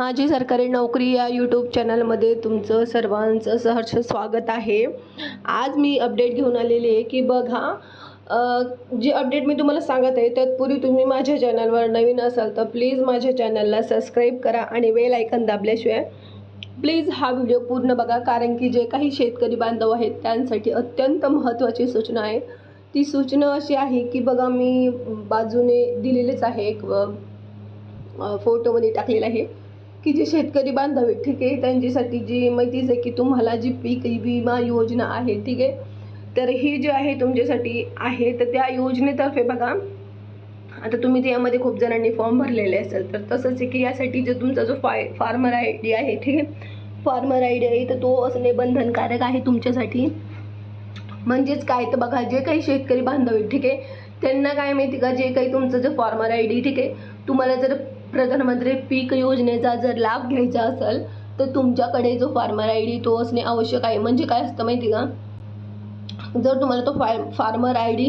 माझी सरकारी नोकरी या यूट्यूब चॅनलमध्ये तुमचं सर्वांचं सहर्ष स्वागत आहे. आज मी अपडेट घेऊन आलेली आहे की बघा जे जी अपडेट मी तुम्हाला सांगत आहे तत्पूर्वी तुम्ही माझ्या चॅनलवर नवीन असाल तर प्लीज माझ्या चॅनलला सबस्क्राईब करा आणि वेल ऐकन दाबल्याशिवाय प्लीज हा व्हिडिओ पूर्ण बघा. कारण की जे काही शेतकरी बांधव आहेत त्यांसाठी अत्यंत महत्त्वाची सूचना आहे. ती सूचना अशी आहे की बघा मी बाजूने दिलेलेच आहे एक फोटोमध्ये टाकलेला आहे. की जे शेतकरी बांधव आहेत ठीक आहे? त्यांच्यासाठी जी माहितीच आहे की तुम्हाला जी पीक विमा योजना आहे ठीक आहे? तर ही जी आहे तुमच्यासाठी आहे तर त्या योजनेतर्फे बघा. आता तुम्ही त्यामध्ये खूप जणांनी फॉर्म भरलेले असेल तर तसंच आहे की यासाठी जो तुमचा जो फाय फार्मर आय डी आहे ठीक आहे? फार्मर आय डी आहे तर तो असणे बंधनकारक आहे तुमच्यासाठी. म्हणजेच काय तर बघा जे काही शेतकरी बांधव आहेत ठीक आहे? त्यांना काय माहिती का जे काही तुमचं जे फॉर्मर आय डी ठीक आहे? तुम्हाला जर प्रधानमंत्री पीक योजनेचा जर लाभ घ्यायचा असेल तर तुमच्याकडे जो फार्मर आय डी तो असणे आवश्यक आहे. म्हणजे काय असतं माहिती का? जर तुम्हाला तो फार फार्मर आय डी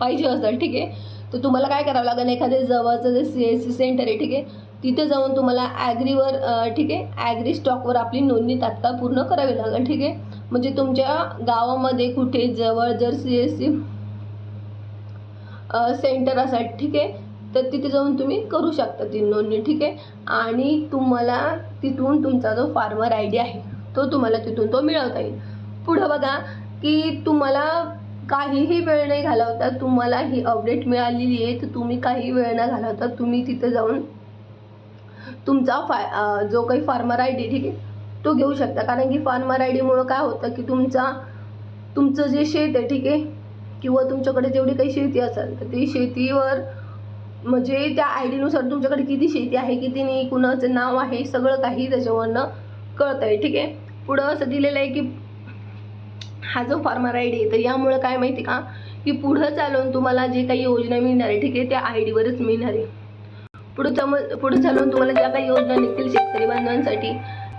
पाहिजे असेल ठीक आहे? तर तुम्हाला काय करावं लागेल? एखाद्या जवळचं जे सी एस सी सेंटर आहे ठीक आहे? तिथे जाऊन तुम्हाला ॲग्रीवर ठीक आहे? ॲग्री स्टॉकवर आपली नोंदणी तात्काळ पूर्ण करावी लागेल ठीक आहे? म्हणजे तुमच्या गावामध्ये कुठे जवळ जर सी एस सी सेंटर असेल ठीक आहे? तर तिथे जाऊन तुम्ही करू शकता ती नोंदणी ठीक आहे? आणि तुम्हाला तिथून तुमचा जो फार्मर आय डी आहे तो तुम्हाला तिथून तो मिळवता येईल. पुढं बघा की तुम्हाला काहीही वेळ नाही घालवता तुम्हाला ही अपडेट मिळालेली आहे तर तुम्ही काही वेळ न घालवता तुम्ही तिथे जाऊन तुमचा फाय जो काही फार्मर आय डी ठीक आहे? तो घेऊ शकता. कारण की फार्मर आय डीमुळं काय होतं की तुमचा तुमचं जे शेत आहे ठीक आहे? किंवा तुमच्याकडे जेवढी काही शेती असेल तर ती शेतीवर म्हणजे त्या आय डीनुसार तुमच्याकडे किती शेती आहे किती नाही कुणाचं नाव आहे सगळं काही त्याच्यावरनं कळतं आहे ठीक आहे? पुढं असं दिलेलं आहे की हा जो फार्मर आय डी आहे तर यामुळं काय माहिती का? की पुढं चालून तुम्हाला जे काही योजना मिळणार आहे ठीक आहे त्या आय डीवरच मिळणार आहे. पुढं चम पुढं चालून तुम्हाला ज्या काही योजना निघतील शेतकरी बांधवांसाठी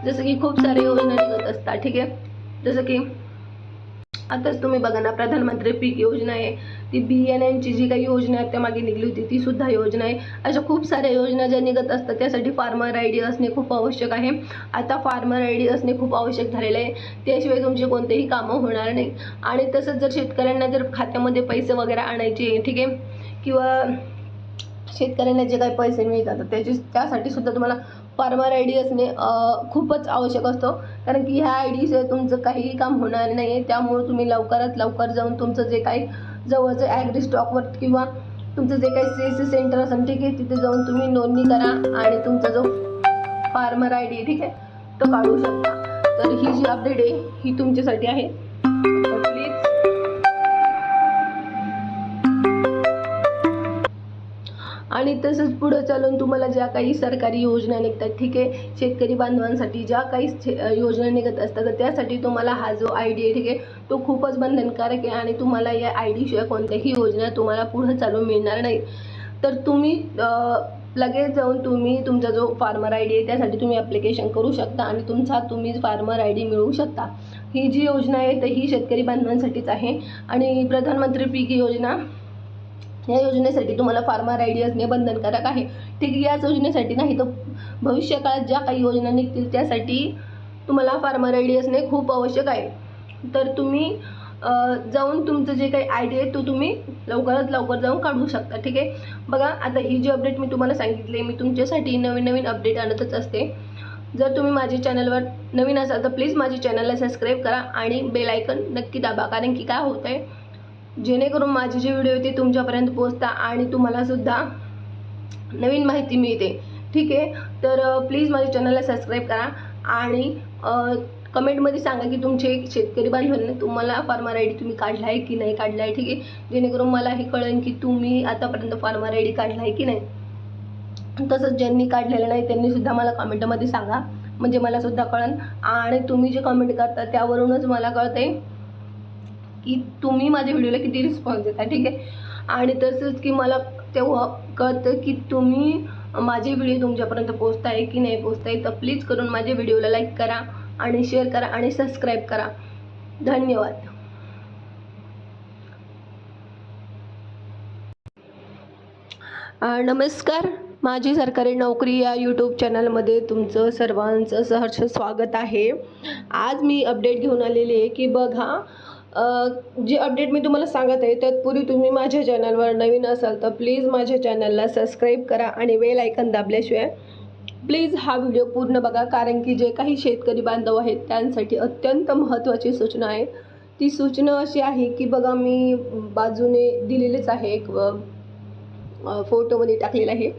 जसं की खूप साऱ्या योजना निघत असतात ठीक आहे? जसं की आताच तुम्ही बघा ना प्रधानमंत्री पीक योजना आहे. ती बियाण्यांची जी काही योजना आहे त्यामागे निघली होती ती सुद्धा योजना आहे. अशा खूप साऱ्या योजना ज्या निघत असतात त्यासाठी फार्मर आय डी असणे खूप आवश्यक आहे. आता फार्मर आय डी असणे खूप आवश्यक झालेलं आहे. त्याशिवाय तुमचे कोणतेही कामं होणार नाही आणि तसंच जर शेतकऱ्यांना जर खात्यामध्ये पैसे वगैरे आणायचे ठीक आहे? किंवा शेतकऱ्यांना जे काही पैसे मिळतात त्याचे त्याची त्यासाठी सुद्धा तुम्हाला फार्मर आय डी असणे खूपच आवश्यक असतो. कारण की ह्या आय डीशिवाय तुमचं काहीही काम होणार नाही आहे त्यामुळे तुम्ही लवकरात लवकर जाऊन तुमचं जे काही जवळचं ॲग्री स्टॉकवर किंवा तुमचं जे काही सी एस सी सेंटर असेल ठीक आहे तिथे जाऊन तुम्ही नोंदणी करा आणि तुमचा जो फार्मर आय डी ठीक आहे तो काढू शकता. तर ही जी अपडेट आहे ही तुमच्यासाठी आहे. आणि तसंच पुढं चालून तुम्हाला ज्या काही सरकारी योजना निघतात ठीक आहे? शेतकरी बांधवांसाठी ज्या काही योजना निघत असतात तर त्यासाठी तुम्हाला हा जो आय डी आहे ठीक आहे तो खूपच बंधनकारक आहे आणि तुम्हाला या आय डीशिवाय कोणत्याही योजना तुम्हाला पुढं चालून मिळणार नाही. तर तुम्ही लगेच जाऊन तुम्ही तुमचा जो फार्मर आय डी आहे त्यासाठी तुम्ही ॲप्लिकेशन करू शकता आणि तुमचा तुम्ही फार्मर आय डी मिळवू शकता. ही जी योजना आहे तर ही शेतकरी बांधवांसाठीच आहे. आणि प्रधानमंत्री पीक योजना या योजनेसाठी तुम्हाला फार्मर आय डी असणे बंधनकारक आहे. ठीक आहे याच योजनेसाठी नाही तर भविष्यकाळात ज्या काही योजना निघतील त्यासाठी तुम्हाला फार्मर आय डी असणे खूप आवश्यक आहे. तर तुम्ही जाऊन तुमचं जे काही आय डी आहे तो तुम्ही लवकरात लवकर जाऊन काढू शकता. ठीक आहे? बघा आता ही जी अपडेट मी तुम्हाला सांगितली मी तुमच्यासाठी नवीन नवीन अपडेट आणतच असते. जर तुम्ही माझ्या चॅनलवर नवीन असाल तर प्लीज माझ्या चॅनलला सबस्क्राईब करा आणि बेल आयकन नक्की दाबा. कारण की काय होतं आहे जेणेकरून माझे जे व्हिडिओ ते तुमच्यापर्यंत पोचता आणि तुम्हाला सुद्धा नवीन माहिती मिळते. ठीक आहे? तर प्लीज माझ्या चॅनलला सबस्क्राईब करा आणि कमेंटमध्ये सांगा की तुमचे शेतकरी बांधवांनी तुम्हाला फार्मर आय डी तुम्ही काढला आहे की नाही काढला आहे? ठीक आहे? जेणेकरून मला हे कळेल की तुम्ही आतापर्यंत फार्मर आय डी काढला आहे की नाही. तसंच ज्यांनी काढलेलं नाही त्यांनी सुद्धा मला कमेंटमध्ये सांगा. म्हणजे मला सुद्धा कळेल. आणि तुम्ही जे कमेंट करता त्यावरूनच मला कळते की तुम्ही माझ्या व्हिडिओला किती रिस्पॉन्स देता ठीक आहे? आणि तसंच की मला तेव्हा कळतं की तुम्ही माझे व्हिडिओ तुमच्यापर्यंत पोचताय की नाही पोचताय तर प्लीज करून माझ्या व्हिडिओला लाईक करा आणि शेअर करा आणि सबस्क्राईब करा. धन्यवाद. नमस्कार. माझी सरकारी नोकरी या यूट्यूब चॅनलमध्ये तुमचं सर्वांचं सहर्ष स्वागत आहे. आज मी अपडेट घेऊन आलेली आहे की बघा जी अपडेट मी तुम्हाला सांगत आहे तत्पूर्वी तुम्ही माझ्या चॅनलवर नवीन असाल तर प्लीज माझ्या चॅनलला सबस्क्राईब करा आणि वेल ऐकन दाबल्याशिवाय प्लीज हा व्हिडिओ पूर्ण बघा. कारण की जे काही शेतकरी बांधव आहेत त्यांसाठी अत्यंत महत्त्वाची सूचना आहे. ती सूचना अशी आहे की बघा मी बाजूने दिलेलीच आहे एक फोटोमध्ये टाकलेला आहे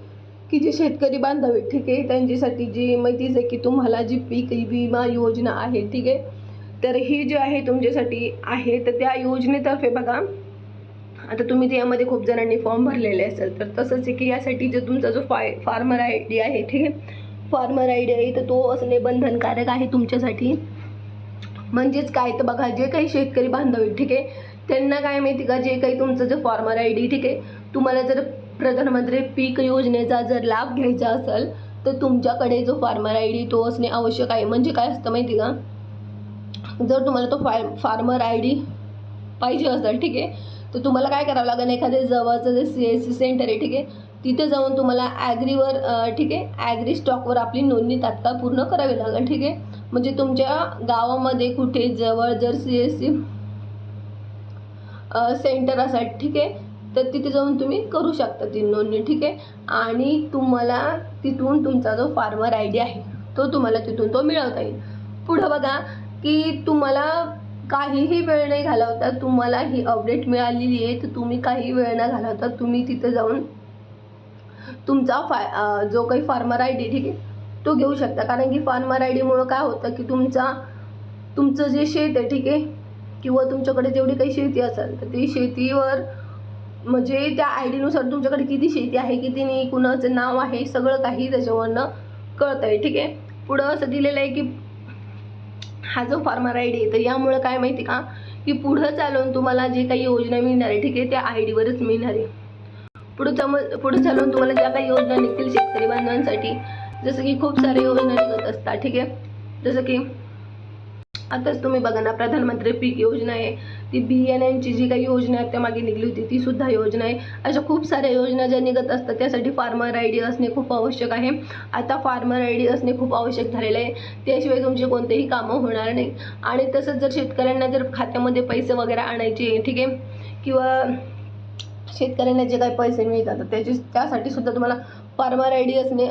की जे शेतकरी बांधव आहेत ठीक आहे? त्यांच्यासाठी जी माहितीच आहे की तुम्हाला जी पीक विमा योजना आहे ठीक आहे? तर ही जी आहे तुमच्यासाठी आहे तर त्या योजनेतर्फे बघा. आता तुम्ही त्यामध्ये खूप जणांनी फॉर्म भरलेले असेल तर तसंच आहे की यासाठी जो तुमचा जो फाय फार्मर आय डी आहे ठीक आहे? फार्मर आय डी आहे तर तो असणे बंधनकारक आहे तुमच्यासाठी. म्हणजेच काय तर बघा जे काही शेतकरी बांधव आहेत ठीक आहे? त्यांना काय माहिती का जे काही तुमचं जे फॉर्मर आय डी ठीक आहे? तुम्हाला जर प्रधानमंत्री पीक योजनेचा जर लाभ घ्यायचा असेल तर तुमच्याकडे जो फार्मर आय डी तो असणे आवश्यक आहे. म्हणजे काय असतं माहिती का? जर तुम्हाला तो फार फार्मर आय डी पाहिजे असेल ठीक आहे तर तुम्हाला काय करावं लागेल एखाद्या जवळचं जे सी एस सी सेंटर आहे ठीक आहे तिथे जाऊन तुम्हाला ॲग्रीवर ठीक आहे ॲग्री स्टॉकवर आपली नोंदणी तात्काळ पूर्ण करावी लागेल ठीक आहे म्हणजे तुमच्या गावामध्ये कुठे जवळ जर सी एस सी सेंटर असेल ठीक आहे तर तिथे जाऊन तुम्ही करू शकता ती नोंदणी ठीक आहे आणि तुम्हाला तिथून तुमचा जो फार्मर आय डी आहे तो तुम्हाला तिथून तो मिळवता येईल. पुढं बघा की तुम्हाला काहीही वेळ नाही घालवता तुम्हाला ही अपडेट मिळालेली आहे तर तुम्ही काही वेळ न घालवता तुम्ही तिथे जाऊन तुमचा फाय जो काही फार्मर आय डी ठीक आहे तो घेऊ शकता. कारण की फार्मर आय डीमुळं काय होतं की तुमचा तुमचं जे शेत आहे ठीक आहे किंवा तुमच्याकडे जेवढी काही शेती असेल तर ती शेतीवर म्हणजे त्या आय डीनुसार तुमच्याकडे किती शेती आहे किती नाही कुणाचं नाव आहे सगळं काही त्याच्यावरनं कळतं आहे ठीक आहे. पुढं असं दिलेलं आहे की हा जो फार्मर आय डी आहे तर यामुळं काय माहिती का? की पुढं चालून तुम्हाला जे काही योजना मिळणार आहे ठीक आहे? त्या आय डीवरच मिळणार आहे. पुढं चाम पुढे चालून तुम्हाला ज्या काही योजना निघतील शेतकरी बांधवांसाठी जसं की खूप साऱ्या योजना निघत असतात ठीक आहे? जसं की आताच तुम्ही बघा ना प्रधानमंत्री पीक योजना आहे ती बी एन एनची जी काही योजना आहे त्या मागे निघली होती ती सुद्धा योजना आहे. अशा खूप साऱ्या योजना ज्या निघत असतात त्यासाठी फार्मर आय डी असणे खूप आवश्यक आहे. आता फार्मर आय डी असणे खूप आवश्यक झालेलं आहे. त्याशिवाय तुमचे कोणतेही कामं होणार नाही. आणि तसंच जर शेतकऱ्यांना जर खात्यामध्ये पैसे वगैरे आणायचे ठीक आहे किंवा शेतकऱ्यांना जे काही पैसे मिळतात त्याची त्यासाठी सुद्धा तुम्हाला फार्मर आय डी असणे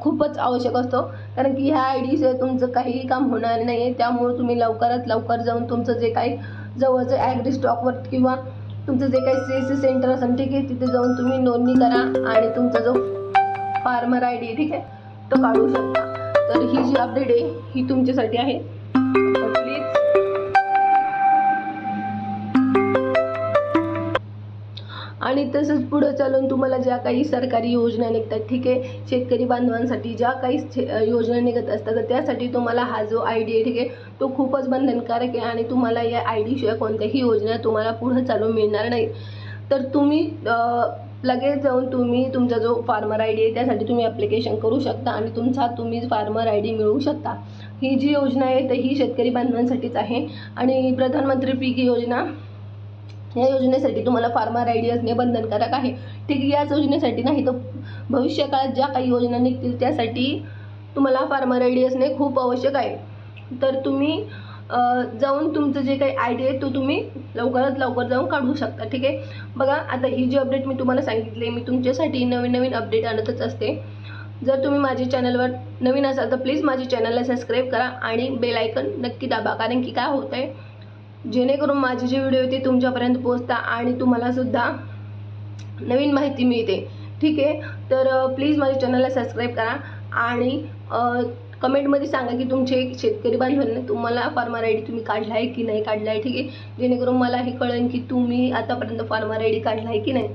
खूपच आवश्यक असतो. कारण की ह्या आय डीशिवाय तुमचं काहीही काम होणार नाही आहे. त्यामुळे तुम्ही लवकरात लवकर जाऊन तुमचं जे काही जवळचं ॲग्री स्टॉकवर किंवा तुमचं जे काही सी एस सी सेंटर असेल ठीक आहे तिथे जाऊन तुम्ही नोंदणी करा आणि तुमचा जो फार्मर आय डी ठीक आहे तो काढू शकता. तर ही जी अपडेट आहे ही तुमच्यासाठी आहे. आणि तसंच पुढं चालून तुम्हाला ज्या काही सरकारी योजना निघतात ठीक आहे? शेतकरी बांधवांसाठी ज्या काही योजना निघत असतात तर त्यासाठी तुम्हाला हा जो आय डी आहे ठीक आहे तो खूपच बंधनकारक आहे आणि तुम्हाला या आय डीशिवाय कोणत्याही योजना तुम्हाला पुढं चालून मिळणार नाही. तर तुम्ही लगेच जाऊन तुम्ही तुमचा जो फार्मर आय डी आहे त्यासाठी तुम्ही ॲप्लिकेशन करू शकता आणि तुमचा तुम्ही फार्मर आय डी मिळवू शकता. ही जी योजना आहे तर ही शेतकरी बांधवांसाठीच आहे. आणि प्रधानमंत्री पीक योजना या योजनेसाठी तुम्हाला फार्मर आय डी असणे बंधनकारक आहे. ठीक आहे याच योजनेसाठी नाही तर भविष्यकाळात ज्या काही योजना निघतील त्यासाठी तुम्हाला फार्मर आय डी असणे खूप आवश्यक आहे. तर तुम्ही जाऊन तुमचं जे काही आय डी आहे तो तुम्ही लवकरात लवकर जाऊन काढू शकता. ठीक आहे? बघा आता ही जी अपडेट मी तुम्हाला सांगितली मी तुमच्यासाठी नवीन नवीन अपडेट आणतच असते. जर तुम्ही माझ्या चॅनलवर नवीन असाल तर प्लीज माझ्या चॅनलला सबस्क्राईब करा आणि बेल आयकन नक्की दाबा कारण की काय होतं आहे जेणेकरून माझे जे व्हिडिओ ते तुमच्यापर्यंत पोचता आणि तुम्हाला सुद्धा नवीन माहिती मिळते. ठीक आहे? तर प्लीज माझ्या चॅनलला सबस्क्राईब करा आणि कमेंटमध्ये सांगा की तुमचे शेतकरी बांधवांनी तुम्हाला फार्मर आय डी तुम्ही काढला आहे की नाही काढला आहे? ठीक आहे? जेणेकरून मला हे कळेल की तुम्ही आतापर्यंत फार्मर आय डी काढला आहे की नाही.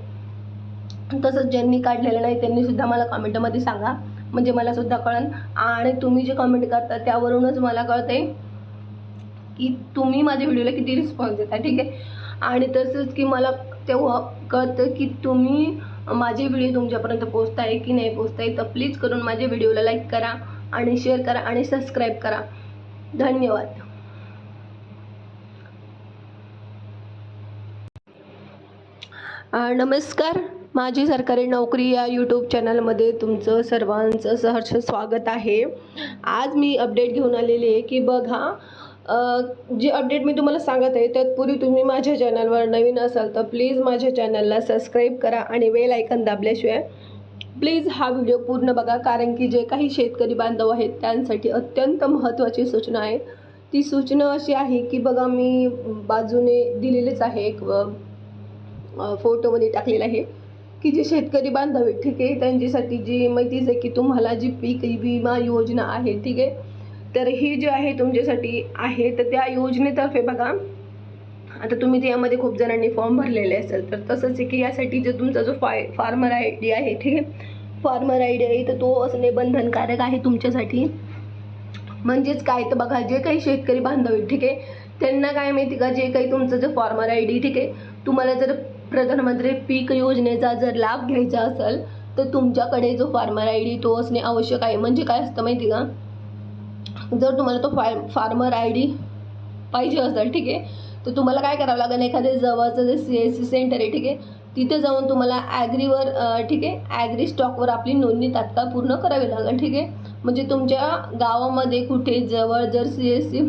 तसंच ज्यांनी काढलेलं नाही त्यांनी सुद्धा मला कमेंटमध्ये सांगा. म्हणजे मला सुद्धा कळेल. आणि तुम्ही जे कमेंट करता त्यावरूनच मला कळते की तुम्ही माझ्या व्हिडिओला किती रिस्पॉन्स देता ठीक आहे? आणि तसंच की मला तेव्हा कळतं की तुम्ही माझे व्हिडिओ तुमच्यापर्यंत पोचताय की नाही पोचताय तर प्लीज करून माझ्या व्हिडिओला लाईक करा आणि शेअर करा आणि सबस्क्राईब करा. धन्यवाद. नमस्कार. माझी सरकारी नोकरी या यूट्यूब चॅनलमध्ये तुमचं सर्वांचं सहर्ष स्वागत आहे. आज मी अपडेट घेऊन आलेली आहे की बघा जी अपडेट मी तुम्हाला सांगत आहे तत्पूर्वी तुम्ही माझ्या चॅनलवर नवीन असाल तर प्लीज माझ्या चॅनलला सबस्क्राईब करा आणि वेल ऐकन दाबल्याशिवाय प्लीज हा व्हिडिओ पूर्ण बघा. कारण की जे काही शेतकरी बांधव आहेत त्यांसाठी अत्यंत महत्त्वाची सूचना आहे. ती सूचना अशी आहे की बघा मी बाजूने दिलेलेच आहे एक फोटोमध्ये टाकलेला आहे की जे शेतकरी बांधव आहेत ठीक आहे? त्यांच्यासाठी जी माहितीच आहे की तुम्हाला जी पीक विमा योजना आहे ठीक आहे? तर ही जी आहे तुमच्यासाठी आहे तर त्या योजनेतर्फे बघा. आता तुम्ही त्यामध्ये खूप जणांनी फॉर्म भरलेले असेल तर तसंच आहे की यासाठी जो तुमचा जो फाय फार्मर आय डी आहे ठीक आहे? फार्मर आय डी आहे तर तो असणे बंधनकारक आहे तुमच्यासाठी. म्हणजेच काय तर बघा जे काही शेतकरी बांधव आहेत ठीक आहे? त्यांना काय माहिती का जे काही तुमचं जे फॉर्मर आय डी ठीक आहे? तुम्हाला जर प्रधानमंत्री पीक योजनेचा जर लाभ घ्यायचा असेल तर तुमच्याकडे जो फार्मर आय डी तो असणे आवश्यक आहे. म्हणजे काय असतं माहिती का? जर तुम्हाला तो फाय फार्मर आय डी पाहिजे असेल ठीक आहे तर तुम्हाला काय करावं लागेल एखाद्या जवळचं जे सी एस सी सेंटर आहे ठीक आहे तिथे जाऊन तुम्हाला ॲग्रीवर ठीक आहे ॲग्री स्टॉकवर आपली नोंदणी तात्काळ पूर्ण करावी लागेल ठीक आहे म्हणजे तुमच्या गावामध्ये कुठे जवळ जर सी एस सी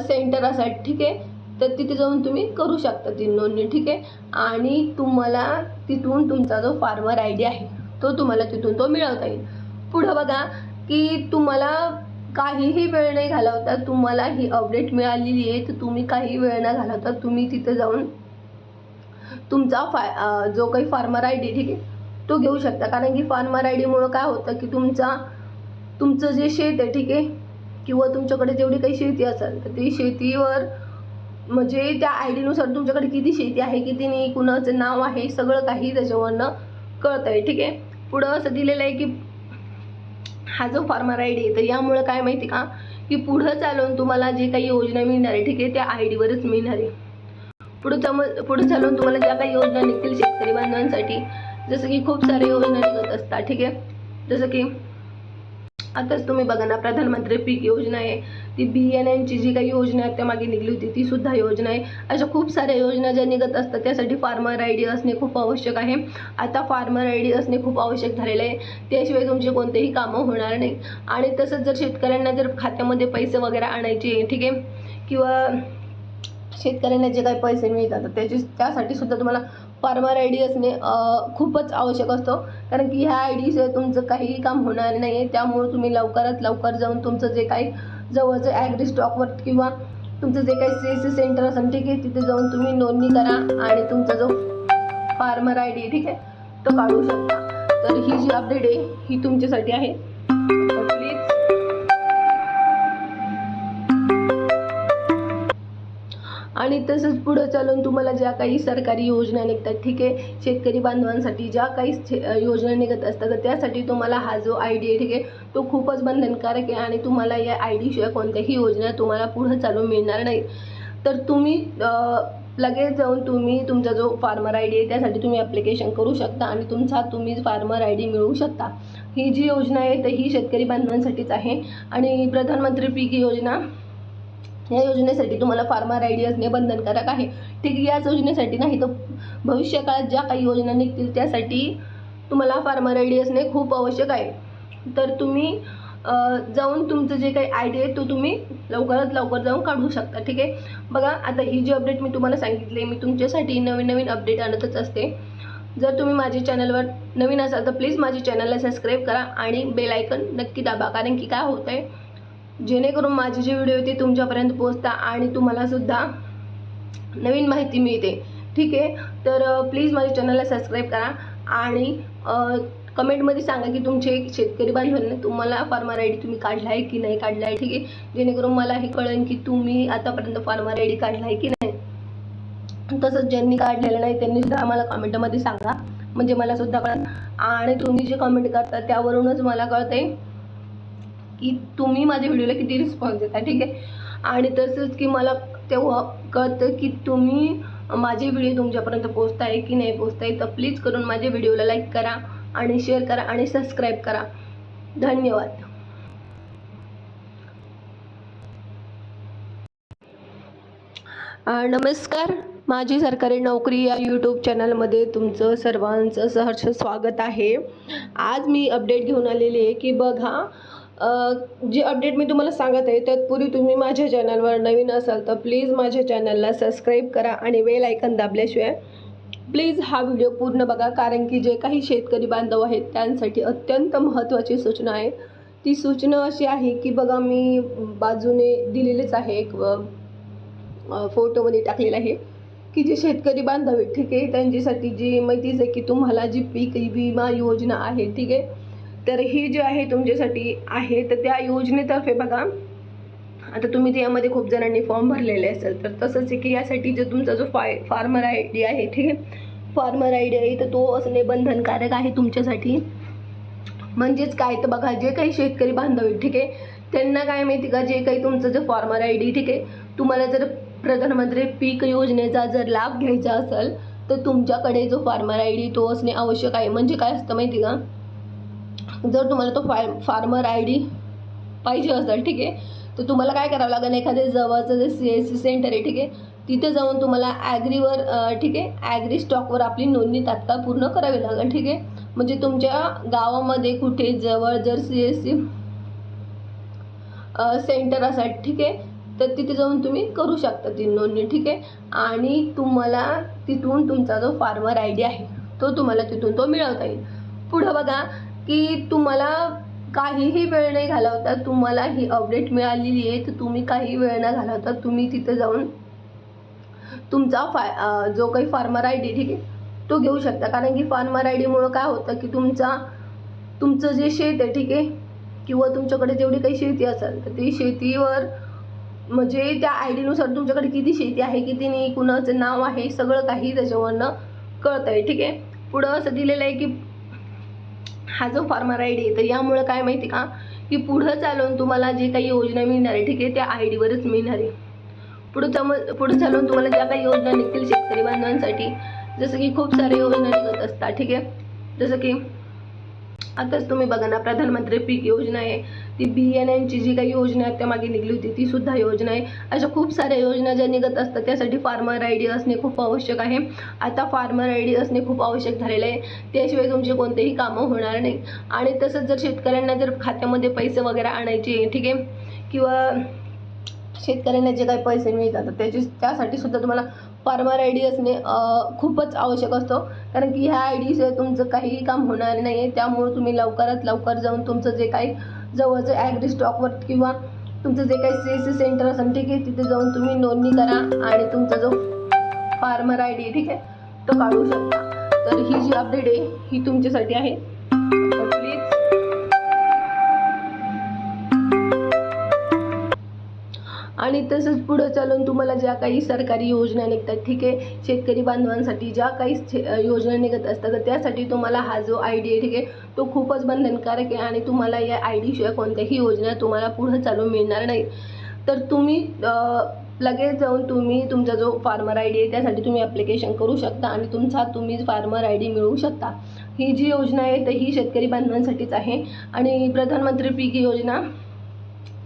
सेंटर असेल ठीक आहे तर तिथे जाऊन तुम्ही करू शकता ती नोंदणी ठीक आहे आणि तुम्हाला तिथून तुमचा जो फार्मर आय डी आहे तो तुम्हाला तिथून तो मिळवता येईल. पुढं बघा की तुम्हाला काहीही वेळ नाही घालवता तुम्हाला ही अपडेट मिळालेली आहे तर तुम्ही काही वेळ न घालवता तुम्ही तिथे जाऊन तुमचा फाय जो काही फार्मर आय डी ठीक आहे तो घेऊ शकता. कारण की फार्मर आय डीमुळं काय होतं की तुमचा तुमचं जे शेत आहे ठीक आहे किंवा तुमच्याकडे जेवढी काही शेती असेल तर ती शेतीवर म्हणजे त्या आय डीनुसार तुमच्याकडे किती शेती आहे किती नाही कुणाचं नाव आहे सगळं काही त्याच्यावरनं कळतं आहे ठीक आहे. पुढं असं दिलेलं आहे की हा जो फार्मर आय डी आहे तर यामुळं काय माहिती का? की पुढं चालून तुम्हाला जे काही योजना मिळणार आहे ठीक आहे त्या आय डीवरच मिळणार आहे. पुढं चाम पुढं चालून तुम्हाला ज्या काही योजना निघतील शेतकरी बांधवांसाठी जसं की खूप साऱ्या योजना निघत असतात ठीक आहे? जसं की आताच तुम्ही बघा ना प्रधानमंत्री पीक योजना आहे. ती बियाण्यांची जी काही योजना आहे त्या मागे निघली होती ती सुद्धा योजना आहे. अशा खूप साऱ्या योजना ज्या निघत असतात त्यासाठी फार्मर आय डी असणे खूप आवश्यक आहे. आता फार्मर आय डी असणे खूप आवश्यक झालेलं आहे. त्याशिवाय तुमचे कोणतेही कामं होणार नाही. आणि तसंच जर शेतकऱ्यांना जर खात्यामध्ये पैसे वगैरे आणायचे ठीक आहे किंवा शेतकऱ्यांना जे काही पैसे मिळतात त्याचे त्याची त्यासाठी सुद्धा तुम्हाला फार्मर आय डी असणे खूपच आवश्यक असतो. कारण की ह्या आय डीशिवाय तुमचं काहीही काम होणार नाही आहे त्यामुळे तुम्ही लवकरात लवकर जाऊन तुमचं जे काही जवळचं ॲग्री स्टॉकवर किंवा तुमचं जे काही सी एस सी सेंटर असेल ठीक आहे तिथे जाऊन तुम्ही नोंदणी करा आणि तुमचा जो फार्मर आय डी ठीक आहे तो काढू शकता. तर ही जी अपडेट आहे ही तुमच्यासाठी आहे. आणि तसंच पुढं चालून तुम्हाला ज्या काही सरकारी योजना निघतात ठीक आहे? शेतकरी बांधवांसाठी ज्या काही योजना निघत असतात तर त्यासाठी तुम्हाला हा जो आय डी आहे ठीक आहे तो खूपच बंधनकारक आहे आणि तुम्हाला या आय डीशिवाय कोणत्याही योजना तुम्हाला पुढं चालून मिळणार नाही. तर तुम्ही लगेच जाऊन तुम्ही तुमचा जो फार्मर आय डी आहे त्यासाठी तुम्ही ॲप्लिकेशन करू शकता आणि तुमचा तुम्ही फार्मर आय डी मिळवू शकता. ही जी योजना आहे तर ही शेतकरी बांधवांसाठीच आहे. आणि प्रधानमंत्री पीक योजना या योजनेसाठी तुम्हाला फार्मर आय डी असणे बंधनकारक आहे. ठीक आहे याच योजनेसाठी नाही तर भविष्यकाळात ज्या काही योजना निघतील त्यासाठी तुम्हाला फार्मर आय डी असणे खूप आवश्यक आहे. तर तुम्ही जाऊन तुमचं जे काही आय डी आहे तो तुम्ही लवकरात लवकर जाऊन काढू शकता. ठीक आहे? बघा आता ही जी अपडेट मी तुम्हाला सांगितली मी तुमच्यासाठी नवीन नवीन अपडेट आणतच असते. जर तुम्ही माझ्या चॅनलवर नवीन असाल तर प्लीज माझे चॅनलला सबस्क्राईब करा आणि बेल आयकन नक्की दाबा. कारण की काय होतं आहे जेणेकरून माझे जे व्हिडिओ ते तुमच्यापर्यंत पोहोचता आणि तुम्हाला सुद्धा नवीन माहिती मिळते. ठीक आहे? तर प्लीज माझ्या चॅनलला सबस्क्राईब करा आणि कमेंटमध्ये सांगा की तुमचे शेतकरी बांधवांना तुम्हाला फार्मर आय डी तुम्ही काढला आहे की नाही काढला आहे? ठीक आहे? जेणेकरून मला हे कळेल की तुम्ही आतापर्यंत फार्मर आय डी काढला आहे की नाही. तसंच ज्यांनी काढलेलं नाही त्यांनी सुद्धा आम्हाला कमेंटमध्ये सांगा. म्हणजे मला सुद्धा कळेल. आणि तुम्ही जे कमेंट करता त्यावरूनच मला कळते की तुम्ही माझ्या व्हिडिओला किती रिस्पॉन्स देता ठीक आहे? आणि तसंच की मला तेव्हा कळतं की तुम्ही माझे व्हिडिओ तुमच्यापर्यंत पोचताय की नाही पोचताय तर प्लीज करून माझ्या व्हिडिओला लाईक करा आणि शेअर करा आणि सबस्क्राईब करा. धन्यवाद. नमस्कार. माझी सरकारी नोकरी या यूट्यूब चॅनलमध्ये तुमचं सर्वांचं सहर्ष स्वागत आहे. आज मी अपडेट घेऊन आलेली आहे की बघा जी अपडेट मी तुम्हाला सांगत आहे तत्पूर्वी तुम्ही माझ्या चॅनलवर नवीन असाल तर प्लीज माझ्या चॅनलला सबस्क्राईब करा आणि वेल ऐकन दाबल्याशिवाय प्लीज हा व्हिडिओ पूर्ण बघा. कारण की जे काही शेतकरी बांधव आहेत त्यांसाठी अत्यंत महत्त्वाची सूचना आहे. ती सूचना अशी आहे की बघा मी बाजूने दिलेलीच आहे एक फोटोमध्ये टाकलेला आहे की जे शेतकरी बांधव आहेत ठीक आहे? त्यांच्यासाठी जी माहितीच आहे की तुम्हाला जी पीक विमा योजना आहे ठीक आहे? तर ही जी आहे तुमच्यासाठी आहे तर त्या योजनेतर्फे बघा. आता तुम्ही त्यामध्ये खूप जणांनी फॉर्म भरलेले असेल तर तसंच आहे की यासाठी जो तुमचा जो फाय फार्मर आय डी आहे ठीक आहे? फार्मर आय डी आहे तर तो असणे बंधनकारक आहे तुमच्यासाठी. म्हणजेच काय तर बघा जे काही शेतकरी बांधव ठीक आहे? त्यांना काय माहिती का जे काही तुमचं जे फार्मर आय डी ठीक आहे? तुम्हाला जर प्रधानमंत्री पीक योजनेचा जर लाभ घ्यायचा असेल तर तुमच्याकडे जो फार्मर आय डी तो असणे आवश्यक आहे. म्हणजे काय असतं माहिती का? जर तुम्हाला तो फाय फार्मर आय डी पाहिजे असेल ठीक आहे तर तुम्हाला काय करावं लागेल एखाद्या जवळचं जे सी एस सी सेंटर आहे ठीक आहे तिथे जाऊन तुम्हाला ॲग्रीवर ठीक आहे ॲग्री स्टॉकवर आपली नोंदणी तात्काळ पूर्ण करावी लागेल ठीक आहे म्हणजे तुमच्या गावामध्ये कुठे जवळ जर सी एस सी सेंटर असेल ठीक आहे तर तिथे जाऊन तुम्ही करू शकता ती नोंदणी ठीक आहे आणि तुम्हाला तिथून तुमचा जो फार्मर आय डी आहे तो तुम्हाला तिथून तो मिळवता येईल. पुढं बघा की तुम्हाला काहीही वेळ नाही घालवता तुम्हाला ही अपडेट मिळालेली आहे तर तुम्ही काही वेळ न घालवता तुम्ही तिथे जाऊन तुमचा फाय जो काही फार्मर आय डी ठीक आहे तो घेऊ शकता. कारण की फार्मर आय डीमुळं काय होतं की तुमचा तुमचं जे शेत आहे ठीक आहे किंवा तुमच्याकडे जेवढी काही शेती असेल तर ती शेतीवर म्हणजे त्या आय डीनुसार तुमच्याकडे किती शेती आहे किती नाही कुणाचं नाव आहे सगळं काही त्याच्यावरनं कळतं आहे ठीक आहे. पुढं असं दिलेलं आहे की हा जो फार्मर आय डी आहे तर यामुळं काय माहिती का? की पुढं चालून तुम्हाला जे काही योजना मिळणार आहे ठीक आहे? त्या आय डीवरच मिळणार आहे. पुढं चाम पुढं चालून तुम्हाला ज्या काही योजना निघतील शेतकरी बांधवांसाठी जसं की खूप साऱ्या योजना निघत असतात ठीक आहे? जसं की आताच तुम्ही बघा ना प्रधानमंत्री पीक योजना आहे. ती बी एन एनची जी काही योजना आहे त्या मागे निघली होती ती सुद्धा योजना आहे. अशा खूप साऱ्या योजना ज्या निघत असतात त्यासाठी फार्मर आय डी असणे खूप आवश्यक आहे. आता फार्मर आय डी असणे खूप आवश्यक झालेलं आहे. त्याशिवाय तुमचे कोणतेही कामं होणार नाही आणि तसंच जर शेतकऱ्यांना जर खात्यामध्ये पैसे वगैरे आणायचे ठीक आहे किंवा शेतकऱ्यांना जे काही पैसे मिळतात त्याचे त्याची त्यासाठी सुद्धा तुम्हाला फार्मर आय डी असणे खूपच आवश्यक असतो. कारण की ह्या आय डीशिवाय तुमचं काहीही काम होणार नाही आहे त्यामुळे तुम्ही लवकरात लवकर जाऊन तुमचं जे काही जवळचं ॲग्री स्टॉकवर किंवा तुमचं जे काही सी एस सी सेंटर असेल ठीक आहे तिथे जाऊन तुम्ही नोंदणी करा आणि तुमचा जो फार्मर आय डी ठीक आहे तो काढू शकता. तर ही जी अपडेट आहे ही तुमच्यासाठी आहे. आणि तसंच पुढं चालून तुम्हाला ज्या काही सरकारी योजना निघतात ठीक आहे? शेतकरी बांधवांसाठी ज्या काही योजना निघत असतात तर त्यासाठी तुम्हाला हा जो आय डी आहे ठीक आहे तो खूपच बंधनकारक आहे आणि तुम्हाला या आय डीशिवाय कोणत्याही योजना तुम्हाला पुढं चालून मिळणार नाही. तर तुम्ही लगेच जाऊन तुम्ही तुमचा जो फार्मर आय डी आहे त्यासाठी तुम्ही ॲप्लिकेशन करू शकता आणि तुमचा तुम्ही फार्मर आय डी मिळवू शकता. ही जी योजना आहे तर ही शेतकरी बांधवांसाठीच आहे. आणि प्रधानमंत्री पीक योजना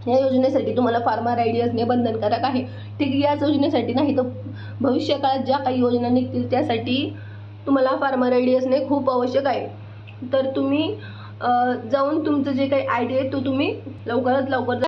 या योजनेसाठी तुम्हाला फार्मर आय डी असणे बंधनकारक आहे. ठीक आहे याच योजनेसाठी नाही तर भविष्यकाळात ज्या काही योजना निघतील त्यासाठी तुम्हाला फार्मर आय डी असणे खूप आवश्यक आहे. तर तुम्ही जाऊन तुमचं जे काही आय डी आहे तो तुम्ही लवकरात लवकर